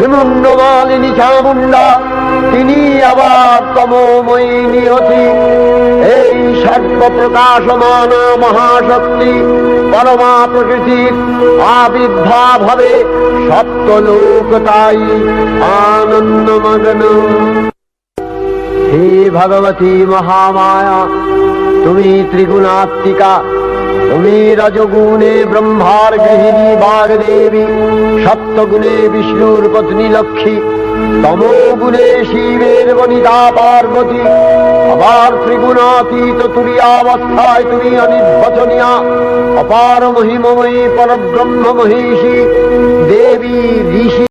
নিমন্নমালিনী চামুণ্ডা তিনি আবার তমোময়ী নিয়তি এই সর্ব প্রকাশমান মহাশক্তি পরমা প্রকৃতির আবির্ভাব হবে সপ্তলোক তাই আনন্দমগ্ন। হে ভগবতী মহামায়া, তুমি ত্রিগুণাত্মিকা তুমি রজগুণে ব্রহ্মার গৃহিণী বাগদেবী সপ্তগুণে বিষ্ণুর পত্নী লক্ষ্মী তমোগুণে শিবের বনিতা পার্বতী আবার ত্রিগুণাতীত তুরিয়াবস্থায় তুমি অনির্বচনীয়া অপার মহিমময়ী পরব্রহ্ম মহিষী দেবী ঋষি